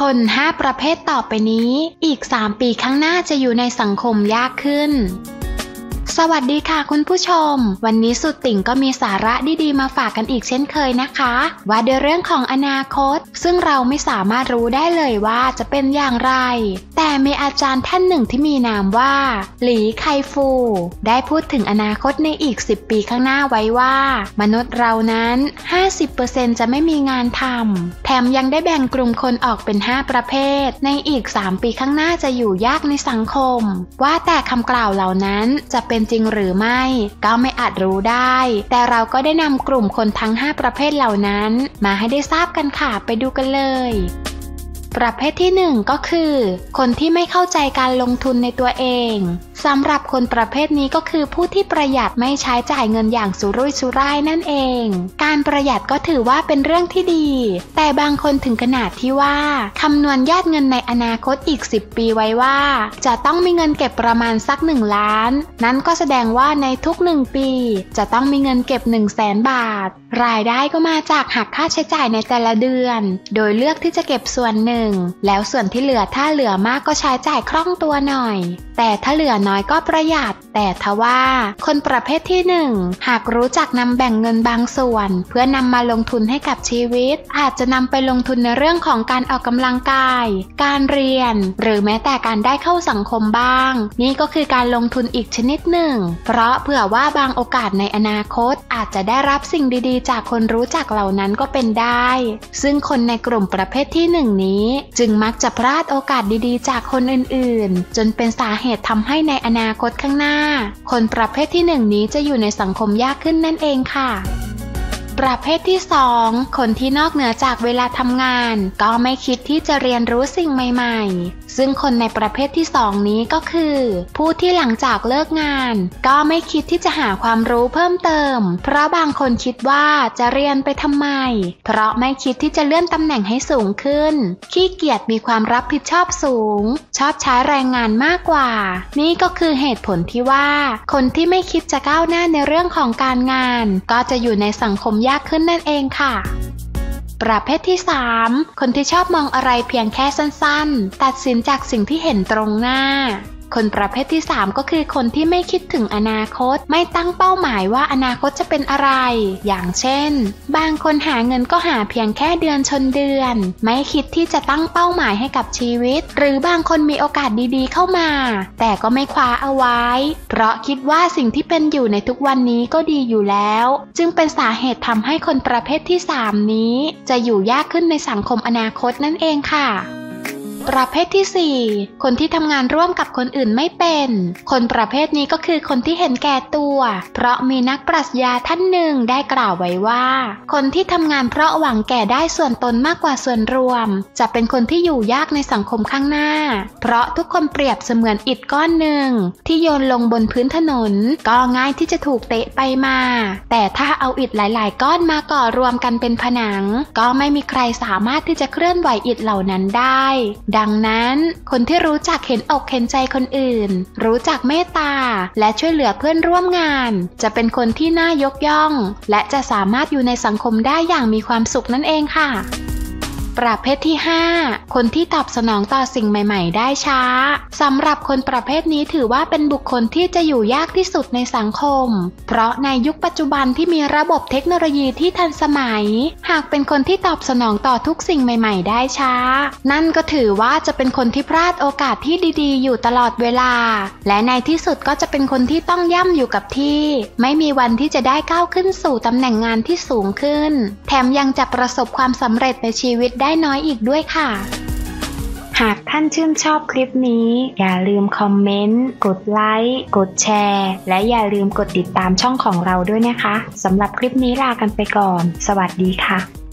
คน 5 ประเภทต่อไปนี้ อีก 3 ปีข้างหน้าจะอยู่ในสังคมยากขึ้นสวัสดีค่ะคุณผู้ชม วันนี้สุดติ่งก็มีสาระดีๆมาฝากกันอีกเช่นเคยนะคะ ว่าในเรื่องของอนาคต ซึ่งเราไม่สามารถรู้ได้เลยว่าจะเป็นอย่างไรแต่มีอาจารย์ท่านหนึ่งที่มีนามว่า หลีไคฟู ได้พูดถึงอนาคตในอีก 10 ปีข้างหน้าไว้ว่า มนุษย์เรานั้น 50%จะไม่มีงานทำแถมยังได้แบ่งกลุ่มคนออกเป็น 5 ประเภท ในอีก 3 ปีข้างหน้าจะอยู่ยากในสังคม ว่าแต่คำกล่าวเหล่านั้นจะเป็นจริงหรือไม่ ก็ไม่อาจรู้ได้ แต่เราก็ได้นำกลุ่มคนทั้ง 5 ประเภทเหล่านั้น มาให้ได้ทราบกันค่ะไปดูกันเลย ประเภทที่ 1 ก็คือ คนที่ไม่เข้าใจการลงทุนในตัวเองสำหรับคนประเภทนี้ก็คือผู้ที่ประหยัดไม่ใช้จ่ายเงินอย่างสุรุ่ยสุร่ายนั่นเอง การประหยัดก็ถือว่าเป็นเรื่องที่ดี แต่บางคนถึงขนาดที่ว่าคำนวณยอดเงินในอนาคตอีก 10 ปีไว้ว่า จะต้องมีเงินเก็บประมาณสัก 1 ล้าน นั้นก็แสดงว่าในทุก 1 ปี จะต้องมีเงินเก็บ 1 0 0 0 0แสนบาท รายได้ก็มาจากหักค่าใช้จ่ายในแต่ละเดือน โดยเลือกที่จะเก็บส่วนหนึ่งแล้วส่วนที่เหลือถ้าเหลือมากก็ใช้จ่ายคล่องตัวหน่อย แต่ถ้าเหลือน้อยก็ประหยัด แต่ทว่า คนประเภทที่หนึ่งหากรู้จักนำแบ่งเงินบางส่วน เพื่อนำมาลงทุนให้กับชีวิต อาจจะนำไปลงทุนในเรื่องของการออกกำลังกาย การเรียน หรือแม้แต่การได้เข้าสังคมบ้าง นี่ก็คือการลงทุนอีกชนิดหนึ่ง เพราะเผื่อว่าบางโอกาสในอนาคต อาจจะได้รับสิ่งดีๆ จากคนรู้จักเหล่านั้นก็เป็นได้ ซึ่งคนในกลุ่มประเภทที่หนึ่งนี้ จึงมักจะพลาดโอกาสดีๆ จากคนอื่นๆ จนเป็นสาเหตุทำให้ในอนาคตข้างหน้า คนประเภทที่หนึ่งนี้จะอยู่ในสังคมยากขึ้นนั่นเองค่ะประเภทที่ 2 คนที่นอกเหนือจากเวลาทำงาน ก็ไม่คิดที่จะเรียนรู้สิ่งใหม่ ๆ ซึ่งคนในประเภทที่ 2 นี้ก็คือ ผู้ที่หลังจากเลิกงาน ก็ไม่คิดที่จะหาความรู้เพิ่มเติม เพราะบางคนคิดว่าจะเรียนไปทำไม เพราะไม่คิดที่จะเลื่อนตำแหน่งให้สูงขึ้น ขี้เกียจมีความรับผิดชอบสูง ชอบใช้แรงงานมากกว่า นี่ก็คือเหตุผลที่ว่า คนที่ไม่คิดจะก้าวหน้าในเรื่องของการงาน ก็จะอยู่ในสังคมยากขึ้นนั่นเองค่ะ ประเภทที่ 3 คนที่ชอบมองอะไรเพียงแค่สั้นๆ ตัดสินจากสิ่งที่เห็นตรงหน้า คนประเภทที่ 3 ก็คือคนที่ไม่คิดถึงอนาคต ไม่ตั้งเป้าหมายว่าอนาคตจะเป็นอะไร อย่างเช่น บางคนหาเงินก็หาเพียงแค่เดือนชนเดือน ไม่คิดที่จะตั้งเป้าหมายให้กับชีวิต หรือบางคนมีโอกาสดีๆเข้ามา แต่ก็ไม่คว้าเอาไว้ เพราะคิดว่าสิ่งที่เป็นอยู่ในทุกวันนี้ก็ดีอยู่แล้ว จึงเป็นสาเหตุทำให้คนประเภทที่ 3 นี้ จะอยู่ยากขึ้นในสังคมอนาคตนั่นเองค่ะ ประเภทที่ 4 คนที่ทำงานร่วมกับคนอื่นไม่เป็น คนประเภทนี้ก็คือคนที่เห็นแก่ตัว เพราะมีนักปรัชญาท่านหนึ่งได้กล่าวไว้ว่า คนที่ทำงานเพราะหวังแก่ได้ส่วนตนมากกว่าส่วนรวม จะเป็นคนที่อยู่ยากในสังคมข้างหน้า เพราะทุกคนเปรียบเสมือนอิฐก้อนหนึ่ง ที่โยนลงบนพื้นถนน ก็ง่ายที่จะถูกเตะไปมา แต่ถ้าเอาอิฐหลาย ๆ ก้อนมาก่อรวมกันเป็นผนัง ก็ไม่มีใครสามารถที่จะเคลื่อนไหวอิฐเหล่านั้นได้ดังนั้น คนที่รู้จักเห็นอกเห็นใจคนอื่น รู้จักเมตตา และช่วยเหลือเพื่อนร่วมงาน จะเป็นคนที่น่ายกย่อง และจะสามารถอยู่ในสังคมได้อย่างมีความสุขนั่นเองค่ะ ประเภทที่ 5 คนที่ตอบสนองต่อสิ่งใหม่ ๆ ได้ช้าสำหรับคนประเภทนี้ถือว่าเป็นบุคคลที่จะอยู่ยากที่สุดในสังคม เพราะในยุคปัจจุบันที่มีระบบเทคโนโลยีที่ทันสมัย หากเป็นคนที่ตอบสนองต่อทุกสิ่งใหม่ ๆ ได้ช้า นั่นก็ถือว่าจะเป็นคนที่พลาดโอกาสที่ดีๆ อยู่ตลอดเวลา และในที่สุดก็จะเป็นคนที่ต้องย่ำอยู่กับที่ ไม่มีวันที่จะได้ก้าวขึ้นสู่ตำแหน่งงานที่สูงขึ้น แถมยังจะประสบความสำเร็จในชีวิตได้ได้น้อยอีกด้วยค่ะ หากท่านชื่นชอบคลิปนี้ อย่าลืมคอมเมนต์ กดไลค์ กดแชร์ และอย่าลืมกดติดตามช่องของเราด้วยนะคะสำหรับคลิปนี้ลากันไปก่อน สวัสดีค่ะ